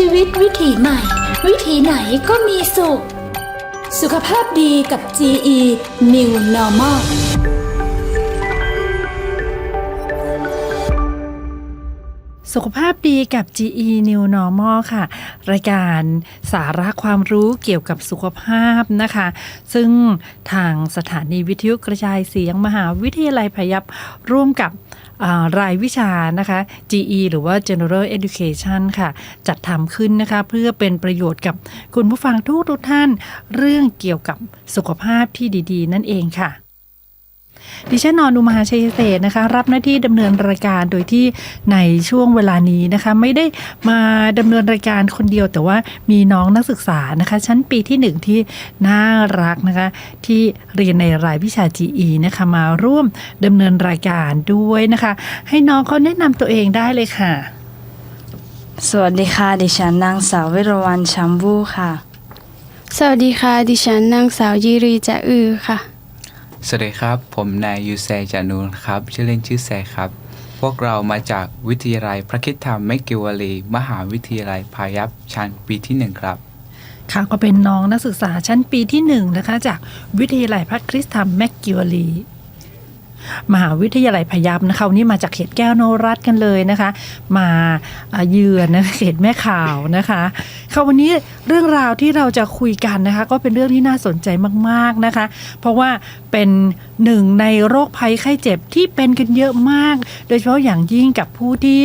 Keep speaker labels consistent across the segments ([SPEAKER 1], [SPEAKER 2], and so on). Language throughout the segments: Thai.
[SPEAKER 1] ชีวิตวิถีใหม่ วิถีไหนก็มีสุข สุขภาพดีกับ GE New Normal
[SPEAKER 2] สุขภาพดีกับ GE New Normal ค่ะ รายการสาระความรู้เกี่ยวกับสุขภาพนะคะ ซึ่งทางสถานีวิทยุกระจายเสียงมหาวิทยาลัยพยัพร่วมกับ รายวิชานะคะ GE หรือว่า General Education ค่ะ จัดทำขึ้นนะคะ เพื่อเป็นประโยชน์กับคุณผู้ฟังทุกทุกท่าน เรื่องเกี่ยวกับสุขภาพที่ดี ๆ นั่นเองค่ะ ดิฉันนอนอุมาชัยเศษนะคะ รับหน้าที่ดำเนินรายการโดยที่ในช่วงเวลานี้นะคะ ไม่ได้มาดำเนินรายการคนเดียว แต่ว่ามีน้องนักศึกษานะคะ ชั้นปีที่หนึ่งที่น่ารักนะคะ ที่เรียนในรายวิชา GE นะคะมาร่วมดำเนินรายการด้วยนะคะ ให้น้องเขาแนะนำตัวเองได้เลยค่ะ
[SPEAKER 3] สวัสดีค่ะ ดิฉันนางสาววิรวรรณชัมบูค่ะ
[SPEAKER 4] สวัสดีค่ะ ดิฉันนางสาวยีรีจะอือค่ะ
[SPEAKER 5] สวัสดีครับ ผมนายยูแซจานูนครับ ชื่อเล่นชื่อแซครับ พวกเรามาจากวิทยาลัยพระคิดธรรมแมกกิวาลี มหาวิทยาลัยพายัพชั้นปีที่หนึ่งครับ
[SPEAKER 2] ค่ะก็เป็นน้องนักศึกษาชั้นปีที่หนึ่งนะคะ จากวิทยาลัยพระคริสตธรรมแมกกิวาลี มหาวิทยาลัยพยัพนะคะวันนี้มาจากเขตแก้วโนรัตกันเลยนะคะ มาเยือนนะเขตแม่ข่าวนะคะค่ะวันนี้เรื่องราวที่เราจะคุยกันนะคะ ก็เป็นเรื่องที่น่าสนใจมากๆนะคะ เพราะว่าเป็นหนึ่งในโรคภัยไข้เจ็บที่เป็นกันเยอะมาก โดยเฉพาะอย่างยิ่งกับผู้ที่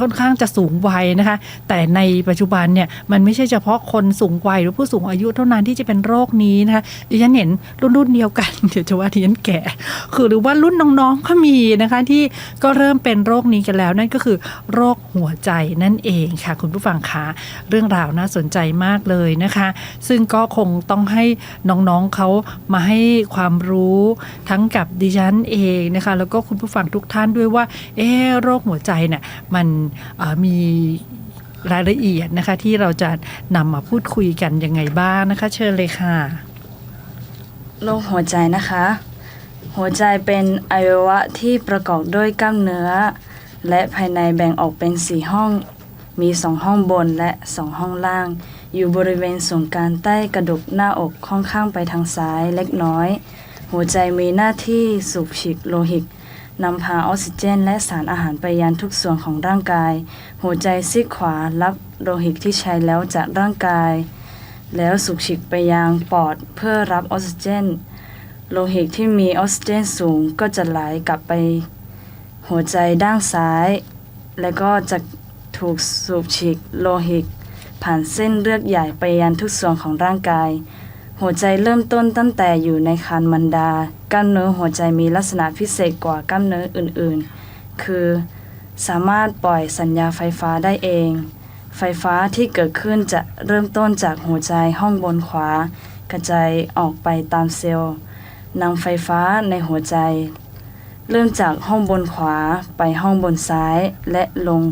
[SPEAKER 2] ค่อนข้างจะสูงวัยนะคะ แต่ในปัจจุบันเนี่ยมันไม่ใช่เฉพาะคนสูงวัยหรือผู้สูงอายุเท่านั้นที่จะเป็นโรคนี้นะคะดิฉันเห็นรุ่นรุ่นเดียวกันเดี๋ยวจะว่าดิฉันแก่คือหรือว่ารุ่นน้องๆก็มีนะคะ ที่ก็เริ่มเป็นโรคนี้กันแล้วนั่นก็คือ โรคหัวใจนั่นเองค่ะ คุณผู้ฟังคะเรื่องราวน่าสนใจมากเลยนะคะ ซึ่งก็คงต้องให้น้องๆเขามาให้ความรู้ทั้งกับดิฉันเองนะคะ แล้วก็คุณผู้ฟังทุกท่านด้วยว่า เอ๊โรคหัวใจเนี่ยมันมีรายละเอียดนะคะ ที่เราจะนำมาพูดคุยกันยังไงบ้างนะคะ เชิญเลยค่ะ
[SPEAKER 3] โรคหัวใจนะคะ หัวใจเป็นอวัยวะที่ประกอบด้วยกล้ามเนื้อ และภายในแบ่งออกเป็นสี่ห้อง มีสองห้องบนและสองห้องล่าง อยู่บริเวณศูนย์กลางใต้กระดูกหน้าอกค่อนข้างไปทางซ้ายเล็กน้อย หัวใจมีหน้าที่สูบฉีดโลหิตนำพาออกซิเจน และสารอาหารไปยังทุกส่วนของร่างกาย หัวใจซีกขวารับโลหิตที่ใช้แล้วจากร่างกาย แล้วสูบฉีดไปยังปอดเพื่อรับออกซิเจน โลหิตที่มีออกซิเจนสูงก็จะไหลกลับไปหัวใจด้านซ้าย และก็จะถูกสูบฉีดโลหิต ผ่านเส้นเลือดใหญ่ไปยังทุกส่วนของร่างกาย หัวใจเริ่มต้นตั้งแต่อยู่ในครรภ์มันดา กล้ามเนื้อหัวใจมีลักษณะพิเศษกว่ากล้ามเนื้ออื่นๆ คือ สามารถปล่อยสัญญาไฟฟ้าได้เอง ไฟฟ้าที่เกิดขึ้นจะเริ่มต้นจากหัวใจห้องบนขวา กระจายออกไปตามเซลล์ นำไฟฟ้าในหัวใจ เริ่มจากห้องบนขวาไปห้องบนซ้ายและลง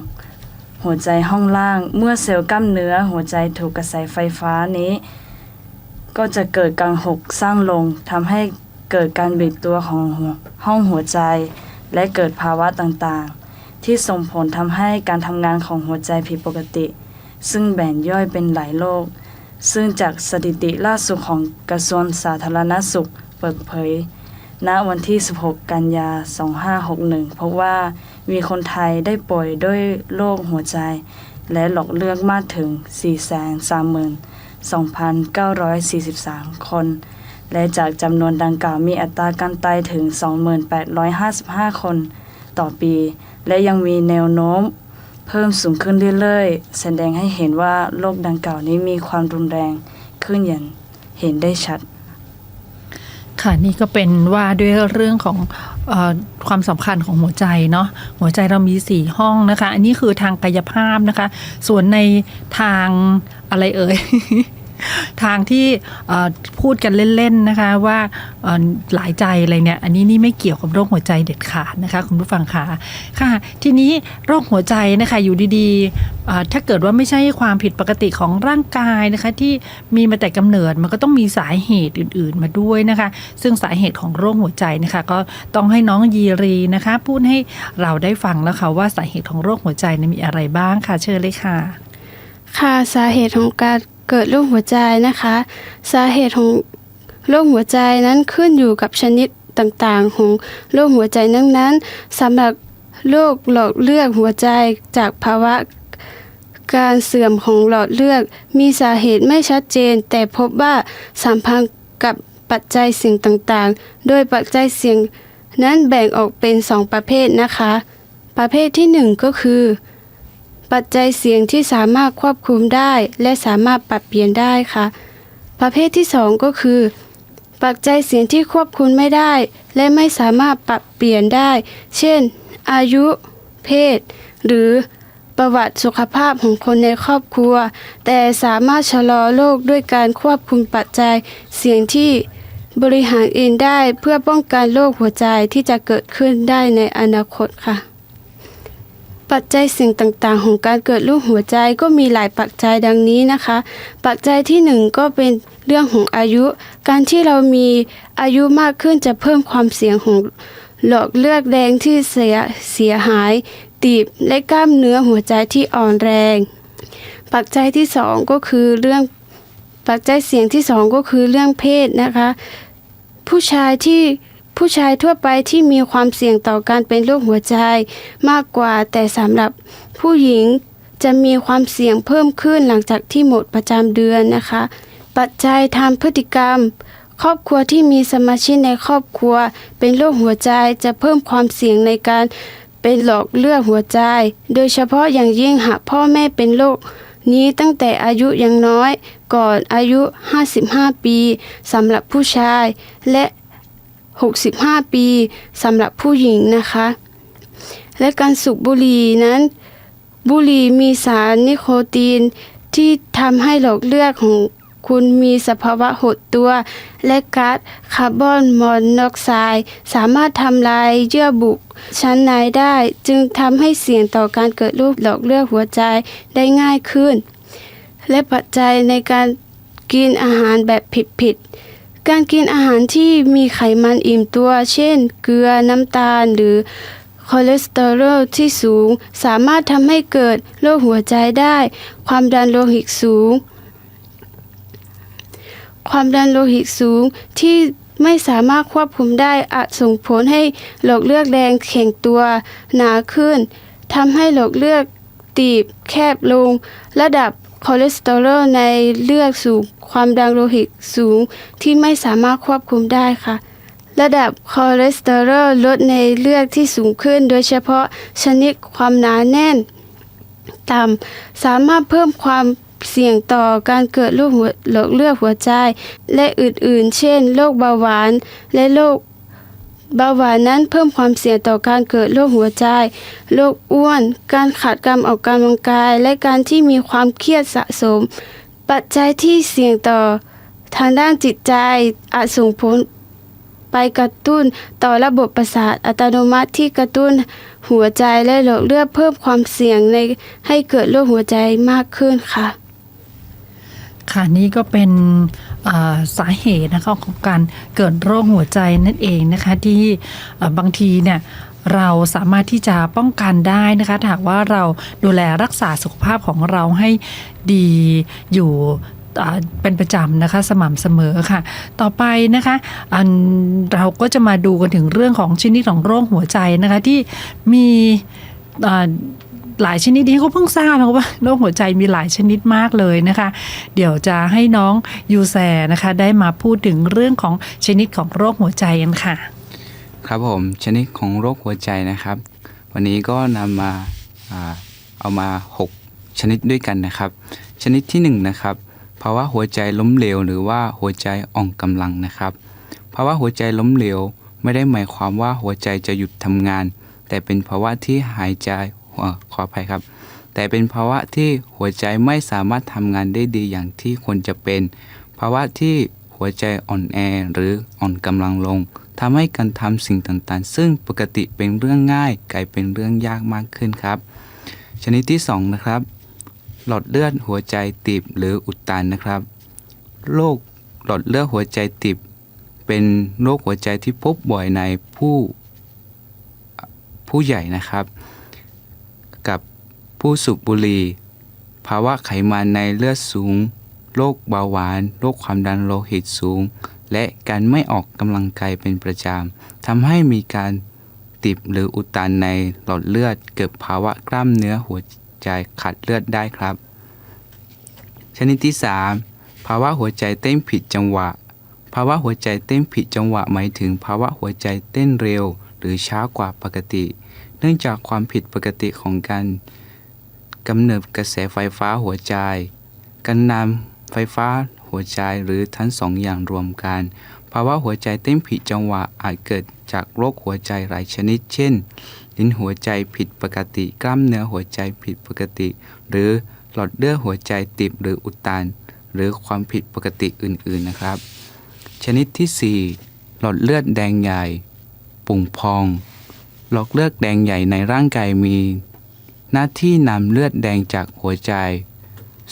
[SPEAKER 3] หัวใจห้องล่างเมื่อเซลล์กล้ามเนื้อหัวใจถูกกระแสไฟฟ้านี้ ก็จะเกิดการหกสร้างลงทำให้เกิดการบิดตัวของห้องหัวใจ และเกิดภาวะต่างๆ ที่ส่งผลทำให้การทำงานของหัวใจผิดปกติ ซึ่งแบ่งย่อยเป็นหลายโรคซึ่งจากสถิติล่าสุดของกระทรวงสาธารณสุข เปิดเผย ณวันที่ 16 กันยา 2561 พบว่ามีคนไทยได้ป่วยด้วยโรคหัวใจ และหลอกเลือดมากถึง 432,943 คน และจากจำนวนดังกล่าวมีอัตราการตายถึง 2855 คน ต่อปี และยังมีแนวโน้มเพิ่มสูงขึ้นเรื่อยๆ แสดงให้เห็นว่าโรคดังกล่าวนี้มีความรุนแรงขึ้นอย่างเห็นได้ชัด
[SPEAKER 2] ค่ะนี่ก็เป็นว่าด้วยเรื่องของอความสำคัญของหัวใจเนาะหัวใจเรามีสี่ห้องนะคะ อันนี้คือทางกายภาพนะคะ ส่วนในทางอะไรเอ่ย ทางที่พูดกันเล่นๆนะคะว่าหลายใจอะไรเนี่ยอันนี้นี่ไม่เกี่ยวกับโรคหัวใจเด็ดขาดนะคะคุณผู้ฟังคะค่ะ ทีนี้โรคหัวใจนะคะอยู่ดีๆถ้าเกิดว่าไม่ใช่ความผิดปกติของร่างกายนะคะที่มีมาแต่กำเนิดมันก็ต้องมีสาเหตุอื่น ๆมาด้วยนะคะ ซึ่งสาเหตุของโรคหัวใจนะคะก็ต้องให้น้องยีรีนะคะพูดให้เราได้ฟังแล้วค่ะว่าสาเหตุของโรคหัวใจมีอะไรบ้างค่ะเชิญเลยค่ะ
[SPEAKER 4] ค่ะสาเหตุของการ เกิดโรคหัวใจนะคะ สาเหตุของโรคหัวใจนั้นขึ้นอยู่กับชนิดต่างๆ ของโรคหัวใจนั้นๆสำหรับโรคหลอดเลือดหัวใจจากภาวะการเสื่อมของหลอดเลือดมีสาเหตุไม่ชัดเจน แต่พบว่าสัมพันธ์กับปัจจัยเสี่ยงต่างๆ โดยปัจจัยเสี่ยงนั้นแบ่งออกเป็น 2 ประเภทนะคะ ประเภทที่ 1 ก็คือ ปัจจัยเสี่ยงที่สามารถควบคุมได้ และสามารถปรับเปลี่ยนได้ค่ะ ประเภทที่ 2 ก็คือ ปัจจัยเสี่ยงที่ควบคุมไม่ได้ และไม่สามารถปรับเปลี่ยนได้ เช่น อายุ เพศ หรือประวัติสุขภาพของคนในครอบครัว แต่สามารถชะลอโรคด้วยการควบคุมปัจจัยเสี่ยงที่บริหารเองได้เพื่อป้องกันโรคหัวใจที่จะเกิดขึ้นได้ในอนาคตค่ะ ปัจจัยสี่งต่างๆ ของการเกิดโรคหัวใจก็มีหลายปัจจัยดังนี้นะคะ ปัจจัยที่หนึ่งก็เป็นเรื่องของอายุ การที่เรามีอายุมากขึ้นจะเพิ่มความเสี่ยงของหลอดเลือดแดงที่เสียเสียหาย ตีบและกล้ามเนื้อหัวใจที่อ่อนแรง ปัจจัยที่สองก็คือเรื่องปัจจัยเสี่ยงที่สองก็คือเรื่องเพศนะคะ ผู้ชายที่ ผู้ชายทั่วไปที่มีความเสี่ยงต่อการเป็นโรคหัวใจมากกว่า แต่สำหรับผู้หญิงจะมีความเสี่ยงเพิ่มขึ้นหลังจากที่หมดประจำเดือนนะคะ ปัจจัยทางพฤติกรรม ครอบครัวที่มีสมาชิกในครอบครัว เป็นโรคหัวใจจะเพิ่มความเสี่ยงในการเป็นหลอดเลือดหัวใจ โดยเฉพาะอย่างยิ่งหากพ่อแม่เป็นโรคนี้ตั้งแต่อายุยังน้อยก่อนอายุ 55 ปีสำหรับผู้ชาย และ 65 ปีสำหรับผู้หญิงนะคะ และการสูบบุหรี่นั้น บุหรี่มีสารนิโคตินที่ทำให้หลอดเลือดของคุณมีสภาวะหดตัว และก๊าซคาร์บอนมอนอกไซด์สามารถทำลายเยื่อบุชั้นในได้ จึงทำให้เสี่ยงต่อการเกิดโรคหลอดเลือดหัวใจได้ง่ายขึ้น และปัจจัยในการกินอาหารแบบผิดๆ การกินอาหารที่มีไขมันอิ่มตัว เช่น เกลือน้ำตาลหรือคอเลสเตอรอลที่สูง สามารถทำให้เกิดโรคหัวใจได้ ความดันโลหิตสูง ความดันโลหิตสูงที่ไม่สามารถควบคุมได้อาจส่งผลให้หลอดเลือดแดงแข็งตัวหนาขึ้นทำให้หลอดเลือดตีบแคบลง ระดับ คอเลสเตอรอลในเลือดสูง ความดันโลหิตสูงที่ไม่สามารถควบคุมได้ค่ะ ระดับคอเลสเตอรอลลดในเลือดที่สูงขึ้น โดยเฉพาะชนิดความหนาแน่น ต่ำสามารถเพิ่มความเสี่ยงต่อการเกิดโรคหัวหลอดเลือดหัวใจ และอื่นๆ เช่น โรคเบาหวาน และโรค เบาหวานนั้นเพิ่มความเสี่ยงต่อการเกิดโรคหัวใจ โรคอ้วน การขาดการออกกำลังกาย และการที่มีความเครียดสะสม ปัจจัยที่เสี่ยงต่อทางด้านจิตใจอาจส่งผลไปกระตุ้นต่อระบบประสาทอัตโนมัติที่กระตุ้นหัวใจและหลอดเลือดเพิ่มความเสี่ยงในให้เกิดโรคหัวใจมากขึ้นค่ะ
[SPEAKER 2] ค่ะนี่ก็เป็น สาเหตุนะคะของการเกิดโรคหัวใจนั่นเองนะคะที่บางทีเนี่ยเราสามารถที่จะป้องกันได้นะคะหากว่าเราดูแลรักษาสุขภาพของเราให้ดีอยู่เป็นประจำนะคะสม่ำเสมอค่ะ ต่อไปนะคะอันเราก็จะมาดูกันถึงเรื่องของชนิดของโรคหัวใจนะคะที่มี หลายชนิดนี้ก็เพิ่งทราบนะว่าโรคหัวใจมีหลายชนิดมากเลยนะคะ เดี๋ยวจะให้น้องยูแซนะคะ ได้มาพูดถึงเรื่องของชนิดของโรคหัวใจกันค่ะ
[SPEAKER 5] ครับผมชนิดของโรคหัวใจนะครับ วันนี้ก็นำมาอ่าเอามา 6 ชนิดด้วยกันนะครับ ชนิดที่1นะครับภาวะหัวใจล้มเหลว หรือว่าหัวใจอ่อนกำลังนะครับภาวะหัวใจล้มเหลว ไม่ได้หมายความว่าหัวใจจะหยุดทำงาน แต่เป็นภาวะที่หายใจ ขออภัยครับ แต่เป็นภาวะที่หัวใจไม่สามารถทำงานได้ดีอย่างที่ควรจะเป็น ภาวะที่หัวใจอ่อนแอหรืออ่อนกำลังลงทำให้การทำสิ่งต่างๆ ซึ่งปกติเป็นเรื่องง่าย กลายเป็นเรื่องยากมากขึ้นครับ ชนิดที่สองนะครับ หลอดเลือดหัวใจตีบหรืออุดตันนะครับโรคหลอดเลือดหัวใจตีบเป็นโรคหัวใจที่พบบ่อยในผู้ผู้ใหญ่นะครับกับ ผู้สูบบุหรี่ ภาวะไขมันในเลือดสูง โรคเบาหวาน โรคความดันโลหิตสูง และการไม่ออกกำลังกายเป็นประจำทำให้มีการติบหรืออุดตันในหลอดเลือด เกิดภาวะกล้ามเนื้อหัวใจขาดเลือดได้ครับ ชนิดที่ 3 ภาวะหัวใจเต้นผิดจังหวะ ภาวะหัวใจเต้นผิดจังหวะหมายถึง ภาวะหัวใจเต้นเร็ว หรือช้ากว่าปกติ เนื่องจากความผิดปกติของการ กำเนิดกระแสไฟฟ้าหัวใจ การนำไฟฟ้าหัวใจหรือทั้งสองอย่างรวมกัน ภาวะหัวใจเต้นผิดจังหวะอาจเกิดจากโรคหัวใจหลายชนิด เช่น ลิ้นหัวใจผิดปกติ กล้ามเนื้อหัวใจผิดปกติ หรือหลอดเลือดหัวใจติดหรืออุดตัน หรือความผิดปกติอื่นๆนะครับ ชนิดที่ 4 หลอดเลือดแดงใหญ่ ปุ่งพอง หลอดเลือดแดงใหญ่ในร่างกายมี หน้าที่นำเลือดแดงจากหัวใจ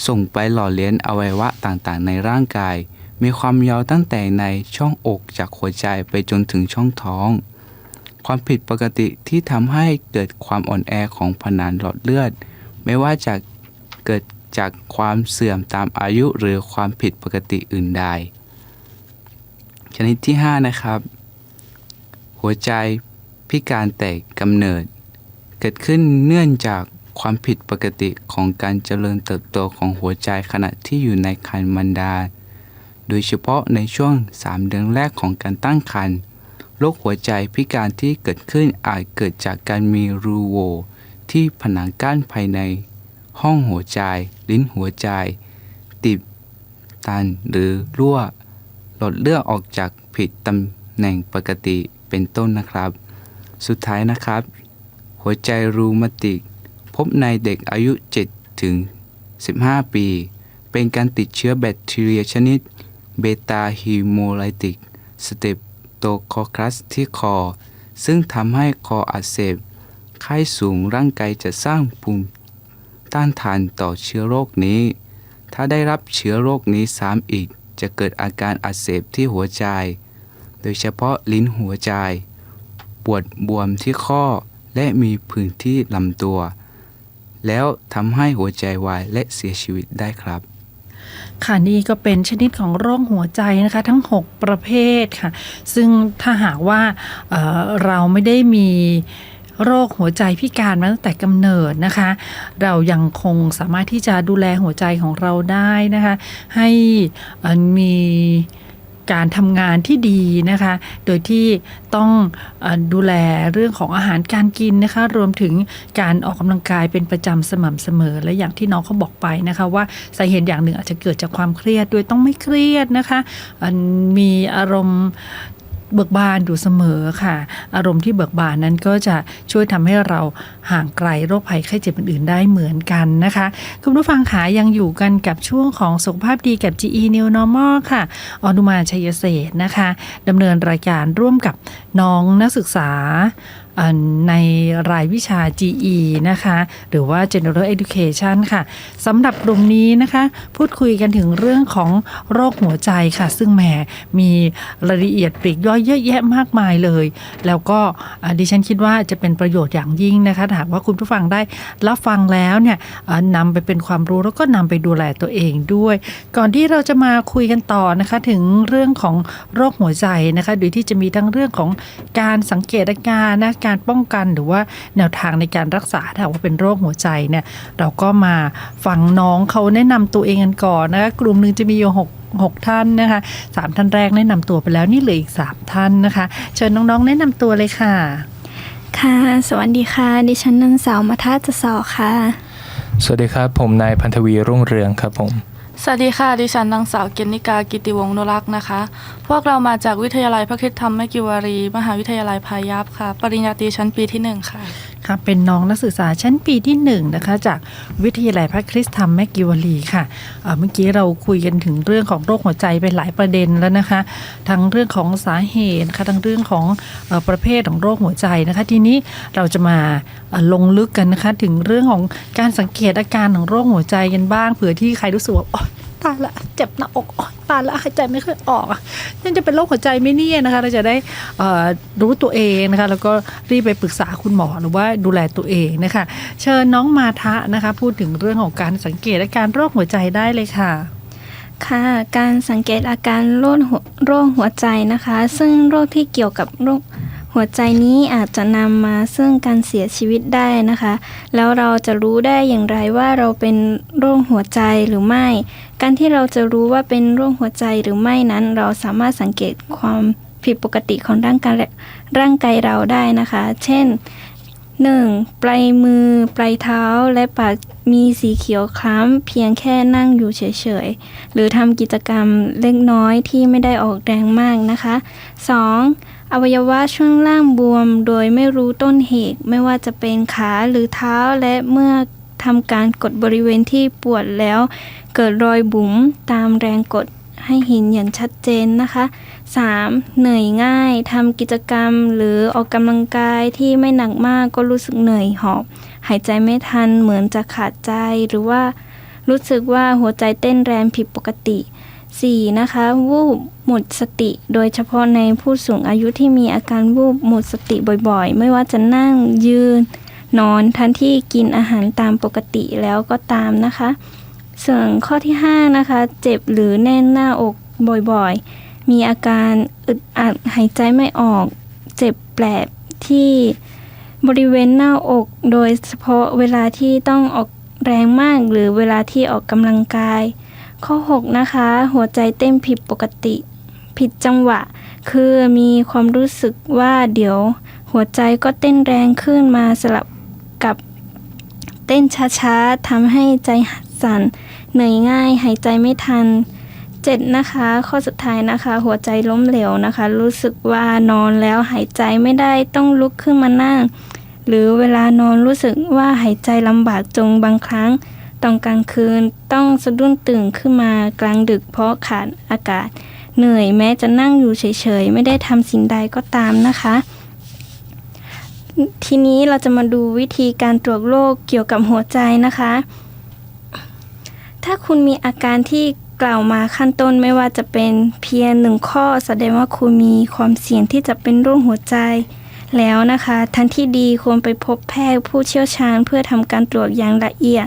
[SPEAKER 5] ส่งไปหล่อเลี้ยงอวัยวะต่างๆ ในร่างกาย มีความยาวตั้งแต่ในช่องอกจากหัวใจไปจนถึงช่องท้อง ความผิดปกติที่ทำให้เกิดความอ่อนแอของผนังหลอดเลือด ไม่ว่าจะเกิดจากความเสื่อมตามอายุหรือความผิดปกติอื่นใด ชนิดที่ 5 นะครับ หัวใจพิการแต่กำเนิด เกิดขึ้นเนื่องจากความผิดปกติของการเจริญเติบโตของหัวใจขณะที่อยู่ในครรภ์มารดา โดยเฉพาะในช่วง 3 เดือนแรกของการตั้งครรภ์ โรคหัวใจพิการที่เกิดขึ้นอาจเกิดจากการมีรูโวที่ผนังกั้นภายใน ห้องหัวใจ ลิ้นหัวใจ ติดตันหรือรั่ว หลอดเลือดออกจากผิดตำแหน่งปกติเป็นต้นนะครับ สุดท้ายนะครับ หัวใจรูมาติก พบในเด็กอายุ 7 ถึง 15 ปี เป็นการติดเชื้อแบคทีเรียชนิดเบตาฮีโมไลติกสเตปโตโคคัสที่คอ ซึ่งทำให้คออักเสบ ไข้สูงร่างกายจะสร้างภูมิต้านทานต่อเชื้อโรคนี้ ถ้าได้รับเชื้อโรคนี้ซ้ำอีก จะเกิดอาการอักเสบที่หัวใจ โดยเฉพาะลิ้นหัวใจ ปวดบวมที่ข้อ และมีผื่นที่ลำตัว แล้วทำให้หัวใจวายและเสียชีวิตได้ครับ
[SPEAKER 2] ค่ะนี่ก็เป็นชนิดของโรคหัวใจนะคะ ทั้ง 6 ประเภทค่ะ ซึ่งถ้าหากว่าเเราไม่ได้มีโรคหัวใจพิการมาตั้งแต่กำเนิดนะคะ เรายังคงสามารถที่จะดูแลหัวใจของเราได้นะคะ ให้มี การทำงานที่ดีนะคะ โดยที่ต้องอดูแลเรื่องของอาหารการกินนะคะ รวมถึงการออกกำลังกายเป็นประจำสม่ำเสมอ และอย่างที่น้องเขาบอกไปนะคะ ว่าสาเหตุอย่างหนึ่งอาจจะเกิดจากความเครียดด้วยต้องไม่เครียดนะคะ มีอารมณ์ เบิกบานอยู่เสมอค่ะ อารมณ์ที่เบิกบานนั้นก็จะช่วยทำให้เราห่างไกลโรคภัยไข้เจ็บอื่นๆได้เหมือนกันนะคะ คุณผู้ฟังขายังอยู่กันกับช่วงของสุขภาพดีกับ GE New Normal ค่ะ อนุมาชัยเศษนะคะดำเนินรายการร่วมกับน้องนักศึกษา ในรายวิชา GE นะคะ หรือว่า General Education ค่ะสำหรับกลุ่มนี้นะคะ พูดคุยกันถึงเรื่องของโรคหัวใจค่ะ ซึ่งแหมมีรายละเอียดปลีกย่อยเยอะแยะมากมายเลย แล้วก็ดิฉันคิดว่าจะเป็นประโยชน์อย่างยิ่งนะคะหากว่าคุณผู้ฟังได้รับฟังแล้วเนี่ยนำไปเป็นความรู้แล้วก็นำไปดูแลตัวเองด้วย ก่อนที่เราจะมาคุยกันต่อนะคะถึงเรื่องของโรคหัวใจนะคะโดยที่จะมีทั้งเรื่องของการสังเกตอาการนะการป้องกันหรือว่าแนวทางในการรักษาถ้าหากว่าเป็นโรคหัวใจเนี่ยเราก็มาฟังน้องเขาแนะนำตัวเองกันก่อนนะคะกลุ่มหนึ่งจะมีอยู่หกหกท่านนะคะสามท่านแรกแนะนำตัวไปแล้วนี่เหลืออีกสามท่านนะคะ เชิญน้องๆ แนะนำตัวเลยค่ะ
[SPEAKER 6] ค่ะ สวัสดีค่ะ ดิฉันนางสาวมัทาจะสอค่ะ
[SPEAKER 7] สวัสดีครับ ผมนายพันธวีรุ่งเรืองครับผม
[SPEAKER 3] สวัสดีค่ะ ดิฉันนางสาวเกณนิกากิติวงศ์นุรักษ์นะคะ พวกเรามาจากวิทยาลัยพระคริสตธรรมแมกิวารี มหาวิทยาลัยพายัพค่ะ ปริญญาตรีชั้นปีที่หนึ่งค่ะ
[SPEAKER 2] ค่ะ เป็นน้องนักศึกษาชั้นปีที่1นงนะคะ จากวิทยาลัยพระคริสตธรรมแมกิวารีค่ะเอ่อเมื่อกี้เราคุยกันถึงเรื่องของโรคหัวใจไปหลายประเด็นแล้วนะคะ ทั้งเรื่องของสาเหตุค่ะทั้งเรื่องของเอ่อประเภทของโรคหัวใจนะคะ ทีนี้เราจะมาเอ่อลงลึกกันนะคะ ถึงเรื่องของการสังเกตอาการของโรคหัวใจกันบ้างเผื่อที่ใครรู้สึกว่าโอ๊ย ตายละเจ็บหน้าอกอตายละหายใจไม่ค่อยออกอะฉันจะเป็นโรคหัวใจไหม่เนี่ยนะคะ เราจะได้รู้ตัวเองนะคะ แล้วก็รีบไปปรึกษาคุณหมอหรือว่าดูแลตัวเองนะคะ เชิญน้องมาทะนะคะ พูดถึงเรื่องของการสังเกตอาการโรคหัวใจได้เลยค่ะ
[SPEAKER 6] ค่ะการสังเกตอาการโรคหัวโรคหัวใจนะคะ ซึ่งโรคที่เกี่ยวกับโรค หัวใจนี้อาจจะนำมาซึ่งการเสียชีวิตได้นะคะ แล้วเราจะรู้ได้อย่างไรว่าเราเป็นโรคหัวใจหรือไม่ การที่เราจะรู้ว่าเป็นโรคหัวใจหรือไม่นั้น เราสามารถสังเกตความผิดปกติของร่างกายร่างกายเราได้นะคะ เช่น 1. ปลายมือ ปลายเท้า และปากมีสีเขียวคล้ำเพียงแค่นั่งอยู่เฉยๆ หรือทำกิจกรรมเล็กน้อยที่ไม่ได้ออกแรงมากนะคะ 2. อวัยวะช่วงล่างบวมโดยไม่รู้ต้นเหตุ ไม่ว่าจะเป็นขาหรือเท้าและเมื่อทำการกดบริเวณที่ปวดแล้ว เกิดรอยบุ๋มตามแรงกดให้เห็นอย่างชัดเจนนะคะ 3. เหนื่อยง่ายทำกิจกรรมหรือออกกำลังกายที่ไม่หนักมากก็รู้สึกเหนื่อยหอบ หายใจไม่ทันเหมือนจะขาดใจหรือว่ารู้สึกว่าหัวใจเต้นแรงผิดปกติ 4. นะคะ วูบหมดสติ โดยเฉพาะในผู้สูงอายุที่มีอาการวูบหมดสติบ่อยๆ ไม่ว่าจะนั่งยืน นอนทันที่กินอาหารตามปกติแล้วก็ตามนะคะ ส่วนข้อที่ 5 นะคะ เจ็บหรือแน่นหน้าอกบ่อยๆ มีอาการอึดอัดหายใจไม่ออก เจ็บแปลบที่บริเวณหน้าอก โดยเฉพาะเวลาที่ต้องออกแรงมากหรือเวลาที่ออกกำลังกาย ข้อ 6 นะคะ หัวใจเต้นผิดปกติ ผิดจังหวะ คือมีความรู้สึกว่าเดี๋ยว หัวใจก็เต้นแรงขึ้นมาสลับกับเต้นช้าๆทำให้ใจสั่นเหนื่อยง่าย หายใจไม่ทัน 7 นะคะ ข้อสุดท้ายนะคะ หัวใจล้มเหลวนะคะ รู้สึกว่านอนแล้วหายใจไม่ได้ต้องลุกขึ้นมานั่ง หรือเวลานอนรู้สึกว่าหายใจลำบากจงบางครั้ง อนกลางคืนต้องสะดุ้งตื่นขึ้นมากลางดึกเพราะขาดอากาศ เหนื่อยแม้จะนั่งอยู่เฉยๆ ไม่ได้ทำสิ่งใดก็ตามนะคะ ทีนี้เราจะมาดูวิธีการตรวจโรคเกี่ยวกับหัวใจนะคะ ถ้าคุณมีอาการที่กล่าวมาขั้นต้นไม่ว่าจะเป็นเพียงหนึ่งข้อ แสดงว่าคุณมีความเสี่ยงที่จะเป็นโรคหัวใจแล้วนะคะ ทันที่ดีควรไปพบแพทย์ผู้เชี่ยวชาญเพื่อทำการตรวจอย่างละเอียด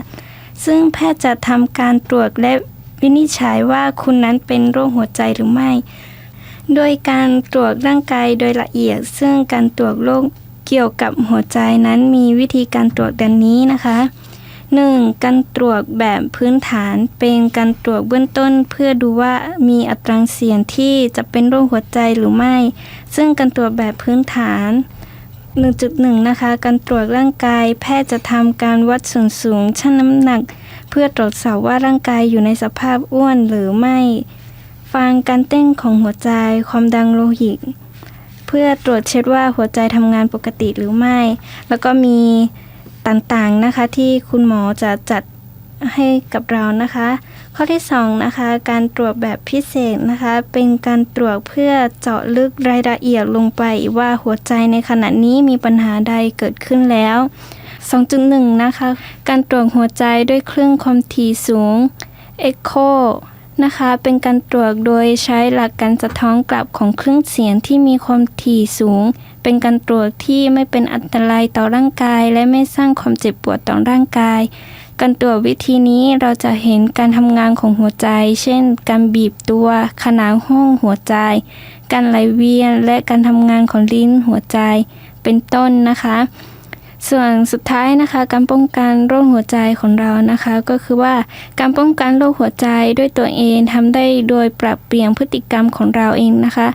[SPEAKER 6] ซึ่งแพทย์จะทำการตรวจและวินิจฉัยว่าคุณนั้นเป็นโรคหัวใจหรือไม่ โดยการตรวจร่างกายโดยละเอียด ซึ่งการตรวจโรคเกี่ยวกับหัวใจนั้นมีวิธีการตรวจดังนี้นะคะ 1. การตรวจแบบพื้นฐานเป็นการตรวจเบื้องต้นเพื่อดูว่ามีอัตราเสี่ยงที่จะเป็นโรคหัวใจหรือไม่ ซึ่งการตรวจแบบพื้นฐาน 1.1 นะคะ การตรวจร่างกายแพทย์จะทำการวัดส่วนสูง ชั่งน้ำหนัก เพื่อตรวจสอบว่าร่างกายอยู่ในสภาพอ้วนหรือไม่ ฟังการเต้นของหัวใจ ความดังโลหิต เพื่อตรวจเช็คว่าหัวใจทำงานปกติหรือไม่ แล้วก็มีต่างๆนะคะที่คุณหมอจะจัด ให้กับเรานะคะ ข้อที่2นะคะการตรวจแบบพิเศษนะคะ เป็นการตรวจเพื่อเจาะลึกรายละเอียดลงไปว่าหัวใจในขณะนี้มีปัญหาใดเกิดขึ้นแล้ว 2.1 นะคะ การตรวจหัวใจด้วยเครื่องความถี่สูง Echo นะคะเป็นการตรวจโดยใช้หลักการสะท้อนกลับของเครื่องเสียงที่มีความถี่สูง เป็นการตรวจที่ไม่เป็นอันตรายต่อร่างกาย และไม่สร้างความเจ็บปวดต่อร่างกาย การตรวจวิธีนี้เราจะเห็นการทำงานของหัวใจ เช่น การบีบตัว ขนาดห้องหัวใจ การไหลเวียนและการทำงานของลิ้นหัวใจ เป็นต้นนะคะ ส่วนสุดท้ายนะคะ การป้องกันโรคหัวใจของเรานะคะ ก็คือว่าการป้องกันโรคหัวใจด้วยตัวเองทำได้โดยปรับเปลี่ยนพฤติกรรมของเราเองนะคะ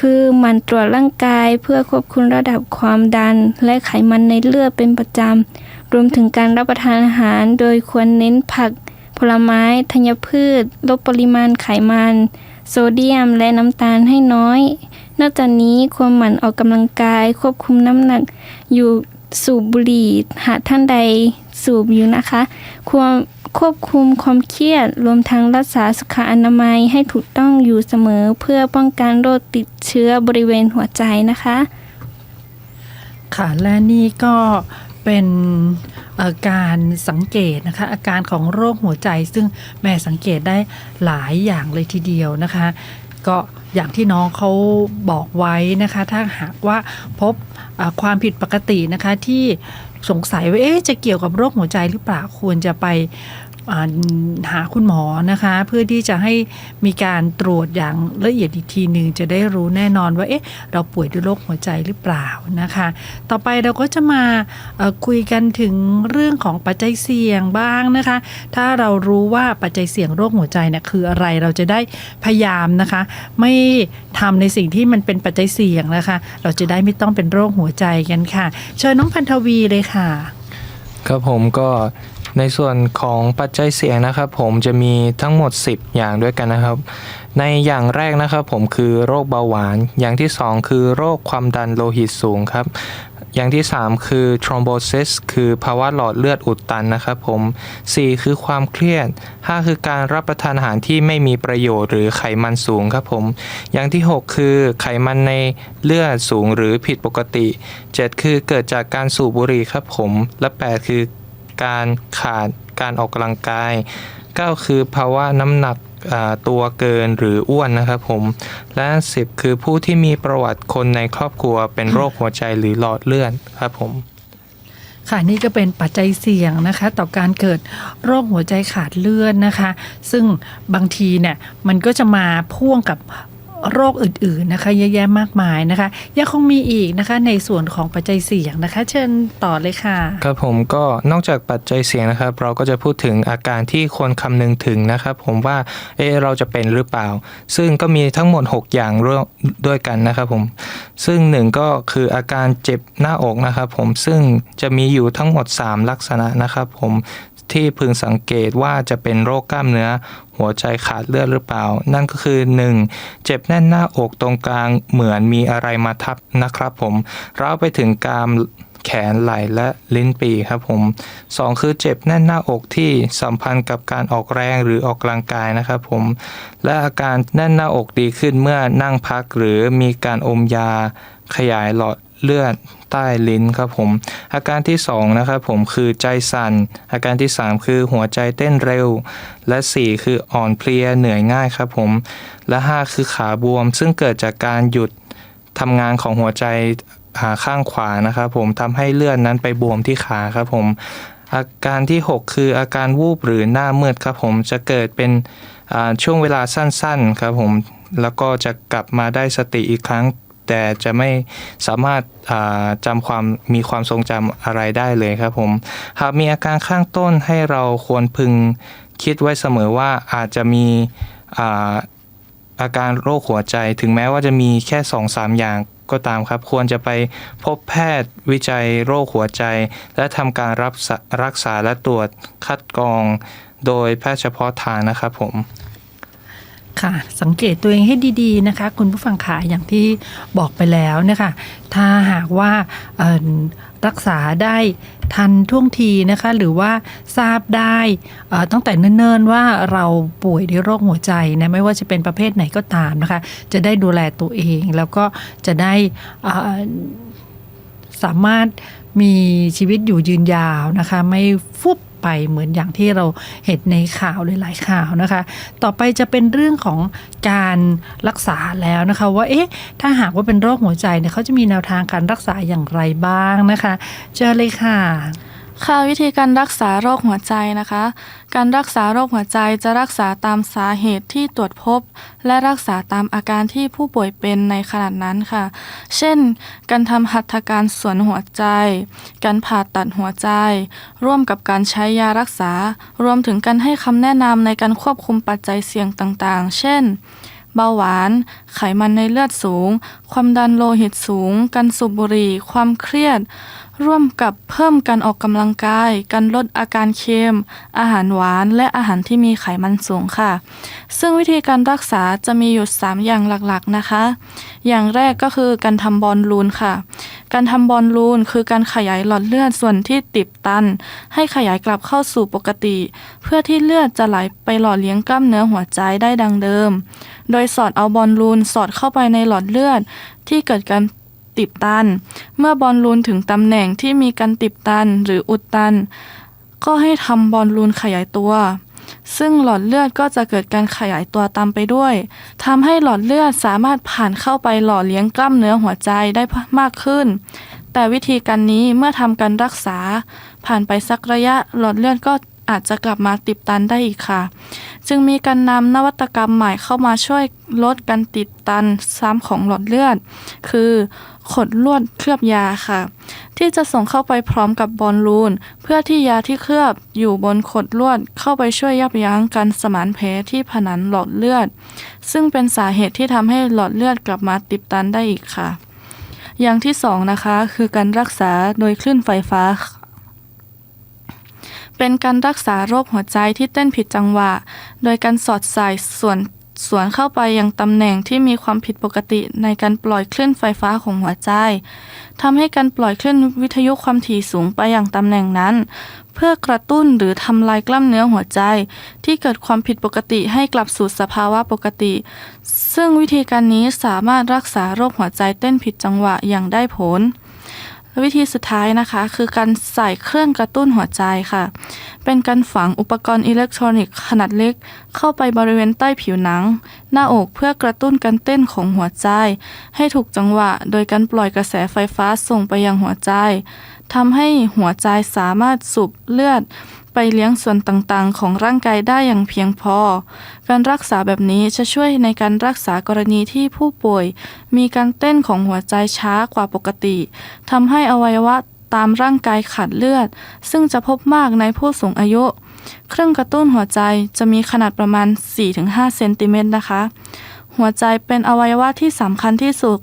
[SPEAKER 6] คือมันตรวจร่างกายเพื่อควบคุมระดับความดัน และไขมันในเลือดเป็นประจำ รวมถึงการรับประทานอาหารโดยควรเน้นผัก ผลไม้ ธัญพืช ลดปริมาณไขมัน โซเดียมและน้ำตาลให้น้อย นอกจากนี้ควรหมั่นออกกำลังกาย ควบคุมน้ำหนัก อยู่สูบบุหรี่ หากท่านใดสูบอยู่นะคะ ควรควบคุมความเครียด รวมทั้งรักษาสุขอนามัยให้ถูกต้องอยู่เสมอเพื่อป้องกันโรคติดเชื้อบริเวณหัวใจนะคะ
[SPEAKER 2] ค่ะและนี่ก็ เป็นอาการสังเกตนะคะ อาการของโรคหัวใจ ซึ่งแม่สังเกตได้หลายอย่างเลยทีเดียวนะคะ ก็อย่างที่น้องเขาบอกไว้นะคะ ถ้าหากว่าพบความผิดปกตินะคะที่สงสัยว่าเอ๊ะจะเกี่ยวกับโรคหัวใจหรือเปล่าควรจะไป หาคุณหมอนะคะ เพื่อที่จะให้มีการตรวจอย่างละเอียดอีกทีหนึ่งจะได้รู้แน่นอนว่าเอ๊ะเราป่วยด้วยโรคหัวใจหรือเปล่านะคะ ต่อไปเราก็จะมาคุยกันถึงเรื่องของปัจจัยเสี่ยงบ้างนะคะ ถ้าเรารู้ว่าปัจจัยเสี่ยงโรคหัวใจเนี่ยคืออะไรเราจะได้พยายามนะคะ ไม่ทำในสิ่งที่มันเป็นปัจจัยเสี่ยงนะคะ เราจะได้ไม่ต้องเป็นโรคหัวใจกันค่ะ เชิญน้องพันธวีเลยค่ะ
[SPEAKER 7] ครับผมก็ ในส่วนของปัจจัยเสี่ยงนะครับผมจะมีทั้งหมด 10 อย่างด้วยกันนะครับ ในอย่างแรกนะครับผมคือโรคเบาหวาน อย่างที่ 2 คือโรคความดันโลหิตสูงครับ อย่างที่ 3 คือ thrombosis คือภาวะหลอดเลือดอุดตันนะครับผม 4 คือความเครียด 5 คือการรับประทานอาหารที่ไม่มีประโยชน์หรือไขมันสูงครับผม อย่างที่ 6 คือไขมันในเลือดสูงหรือผิดปกติ 7 คือเกิดจากการสูบบุหรี่ครับผม และ 8 คือ การขาดการออกกำลังกาย 9 คือภาวะน้ำหนักตัวเกินหรืออ้วนนะครับผม และ 10 คือผู้ที่มีประวัติคนในครอบครัวเป็นโรคหัวใจหรือหลอดเลือดครับผม
[SPEAKER 2] ค่ะนี่ก็เป็นปัจจัยเสี่ยงนะคะ ต่อการเกิดโรคหัวใจขาดเลือดนะคะ ซึ่งบางทีเนี่ยมันก็จะมาพ่วงกับ โรคอื่นๆนะคะเยอะแยะมากมายนะคะยังคงมีอีกนะคะในส่วนของปัจจัยเสี่ยงนะคะ เชิญต่อเลยค่ะ
[SPEAKER 7] ครับผมก็นอกจากปัจจัยเสี่ยงนะครับ เราก็จะพูดถึงอาการที่ควรคำนึงถึงนะครับ ผมว่าเอะเราจะเป็นหรือเปล่า ซึ่งก็มีทั้งหมด 6 อย่างร่วมด้วยกันนะครับผมซึ่งหนึ่งก็คืออาการเจ็บหน้าอกนะครับผมซึ่งจะมีอยู่ทั้งหมด 3 ลักษณะนะครับผม ที่พึงสังเกตว่าจะเป็นโรคกล้ามเนื้อ หัวใจขาดเลือดหรือเปล่า นั่นก็คือ 1. เจ็บแน่นหน้าอกตรงกลางเหมือนมีอะไรมาทับนะครับผมเราไปถึงกรามแขนไหล่และลิ้นปีครับผม 2. คือเจ็บแน่นหน้าอกที่สัมพันธ์กับการออกแรงหรือออกกำลังกายนะครับผม และอาการแน่นหน้าอกดีขึ้นเมื่อนั่งพักหรือมีการอมยาขยายหลอด เลือดใต้ลิ้นครับผม อาการที่2นะครับผมคือใจสั่น อาการที่ 3 คือหัวใจเต้นเร็ว และ 4 คืออ่อนเพลียเหนื่อยง่ายครับผม และ 5 คือขาบวม ซึ่งเกิดจากการหยุดทำงานของหัวใจข้างขวานะครับผมทำให้เลือดนั้นไปบวมที่ขาครับผม อาการที่ 6 คืออาการวูบหรือหน้ามืดครับผมจะเกิดเป็นช่วงเวลาสั้นๆครับผมแล้วก็จะกลับมาได้สติอีกครั้ง แต่จะไม่สามารถจำความมีความทรงจำอะไรได้เลยครับผม หากมีอาการข้างต้นให้เราควรพึงคิดไว้เสมอว่าอาจจะมีอาการโรคหัวใจ ถึงแม้ว่าจะมีแค่ 2-3 อย่างก็ตามครับ ควรจะไปพบแพทย์วิจัยโรคหัวใจ และทำการรับรักษาและตรวจคัดกรอง โดยแพทย์เฉพาะทางนะครับผม
[SPEAKER 2] ค่ะ สังเกตตัวเองให้ดีๆนะคะ คุณผู้ฟังขาอย่างที่บอกไปแล้วนะคะถ้าหากว่ารักษาได้ทันท่วงทีนะคะ หรือว่าทราบได้ตั้งแต่เนิ่นๆว่าเราป่วยด้วยโรคหัวใจนะไม่ว่าจะเป็นประเภทไหนก็ตามนะคะ จะได้ดูแลตัวเองแล้วก็จะได้สามารถมีชีวิตอยู่ยืนยาวนะคะ ไม่ฟุบ ไปเหมือนอย่างที่เราเห็นในข่าวหลายๆข่าวนะคะ ต่อไปจะเป็นเรื่องของการรักษาแล้วนะคะ ว่าเอ๊ะถ้าหากว่าเป็นโรคหัวใจเนี่ยเขาจะมีแนวทางการรักษาอย่างไรบ้างนะคะ เจอเลยค่ะ
[SPEAKER 8] ค่ะวิธีการรักษาโรคหัวใจนะคะ การรักษาโรคหัวใจจะรักษาตามสาเหตุที่ตรวจพบ และรักษาตามอาการที่ผู้ป่วยเป็นในขณะนั้นค่ะ เช่น การทำหัตถการสวนหัวใจ การผ่าตัดหัวใจ ร่วมกับการใช้ยารักษา รวมถึงการให้คำแนะนำในการควบคุมปัจจัยเสี่ยงต่างๆ เช่น เบาหวาน ไขมันในเลือดสูง ความดันโลหิตสูง การสูบบุหรี่ ความเครียด ร่วมกับเพิ่มการออกกำลังกาย การลดอาการเค็ม อาหารหวาน และอาหารที่มีไขมันสูงค่ะ ซึ่งวิธีการรักษาจะมีอยู่ 3 อย่างหลักๆนะคะ อย่างแรกก็คือการทำบอลลูนค่ะ การทำบอลลูนคือการขยายหลอดเลือดส่วนที่ติดตัน ให้ขยายกลับเข้าสู่ปกติ เพื่อที่เลือดจะไหลไปหล่อเลี้ยงกล้ามเนื้อหัวใจได้ดังเดิม โดยสอดเอาบอลลูนสอดเข้าไปในหลอดเลือดที่เกิดการติดตัน เมื่อบอลลูนถึงตำแหน่งที่มีการติดตันหรืออุดตัน ก็ให้ทำบอลลูนขยายตัว ซึ่งหลอดเลือดก็จะเกิดการขยายตัวตามไปด้วยทำให้หลอดเลือดสามารถผ่านเข้าไปหล่อเลี้ยงกล้ามเนื้อหัวใจได้มากขึ้น แต่วิธีการนี้เมื่อทำการรักษา ผ่านไปสักระยะหลอดเลือดก็ อาจจะกลับมาติดตันได้อีกค่ะ จึงมีการนำนวัตกรรมใหม่เข้ามาช่วยลดการติดตันซ้ำของหลอดเลือด คือขดลวดเคลือบยาค่ะ ที่จะส่งเข้าไปพร้อมกับบอลลูน เพื่อที่ยาที่เคลือบอยู่บนขดลวดเข้าไปช่วยยับยั้งการสมานแผลที่ผนังหลอดเลือด ซึ่งเป็นสาเหตุที่ทำให้หลอดเลือดกลับมาติดตันได้อีกค่ะ อย่างที่สองนะคะคือการรักษาโดยคลื่นไฟฟ้า เป็นการรักษาโรคหัวใจที่เต้นผิดจังหวะ โดยการสอดใส่ส่วนสวนเข้าไปยังตำแหน่งที่มีความผิดปกติในการปล่อยคลื่นไฟฟ้าของหัวใจทำให้การปล่อยคลื่นวิทยุความถี่สูงไปยังตำแหน่งนั้น เพื่อกระตุ้นหรือทำลายกล้ามเนื้อหัวใจ ที่เกิดความผิดปกติให้กลับสู่สภาวะปกติ ซึ่งวิธีการนี้สามารถรักษาโรคหัวใจเต้นผิดจังหวะอย่างได้ผล วิธีสุดท้ายนะคะคือการใส่เครื่องกระตุ้นหัวใจค่ะ เป็นการฝังอุปกรณ์อิเล็กทรอนิกส์ขนาดเล็ก เข้าไปบริเวณใต้ผิวหนัง หน้าอกเพื่อกระตุ้นการเต้นของหัวใจ ให้ถูกจังหวะ โดยการปล่อยกระแสไฟฟ้าส่งไปยังหัวใจทำให้หัวใจสามารถสูบเลือด ไปเลี้ยงส่วนต่างๆ ของร่างกายได้อย่างเพียงพอ การรักษาแบบนี้จะช่วยในการรักษากรณีที่ผู้ป่วย มีการเต้นของหัวใจช้ากว่าปกติทำให้อวัยวะตามร่างกายขาดเลือด ซึ่งจะพบมากในผู้สูงอายุ เครื่องกระตุ้นหัวใจจะมีขนาดประมาณ 4-5 เซนติเมตรนะคะ หัวใจเป็นอวัยวะที่สำคัญที่สุด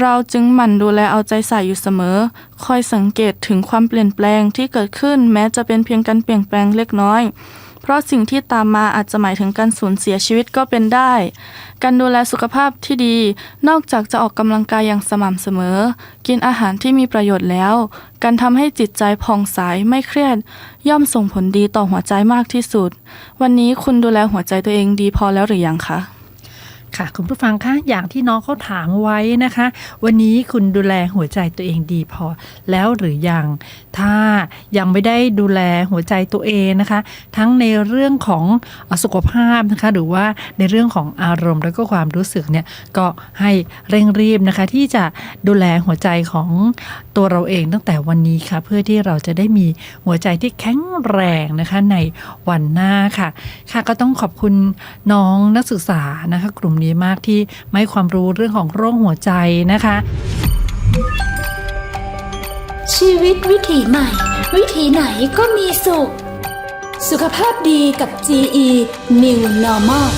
[SPEAKER 8] เราจึงหมั่นดูแลเอาใจใส่อยู่เสมอ คอยสังเกตถึงความเปลี่ยนแปลงที่เกิดขึ้นแม้จะเป็นเพียงการเปลี่ยนแปลงเล็กน้อย เพราะสิ่งที่ตามมาอาจจะหมายถึงการสูญเสียชีวิตก็เป็นได้ การดูแลสุขภาพที่ดี นอกจากจะออกกำลังกายอย่างสม่ำเสมอ กินอาหารที่มีประโยชน์แล้ว การทำให้จิตใจผ่องใสไม่เครียด ย่อมส่งผลดีต่อหัวใจมากที่สุด วันนี้คุณดูแลหัวใจตัวเองดีพอแล้วหรือยังคะ
[SPEAKER 2] ค่ะคุณผู้ฟังคะอย่างที่น้องเขาถามไว้นะคะ วันนี้คุณดูแลหัวใจตัวเองดีพอแล้วหรือยัง ถ้ายังไม่ได้ดูแลหัวใจตัวเองนะคะ ทั้งในเรื่องของสุขภาพนะคะ หรือว่าในเรื่องของอารมณ์และก็ความรู้สึกเนี่ยก็ให้เร่งรีบนะคะ ที่จะดูแลหัวใจของ ตัวเราเองตั้งแต่วันนี้ค่ะ เพื่อที่เราจะได้มีหัวใจที่แข็งแรงนะคะในวันหน้าค่ะ ค่ะก็ต้องขอบคุณน้องนักศึกษานะคะ กลุ่มนี้มากที่ไม่ความรู้เรื่องของโรคหัวใจนะคะ
[SPEAKER 1] ชีวิตวิถีใหม่ วิถีไหนก็มีสุข สุขภาพดีกับ GE New Normal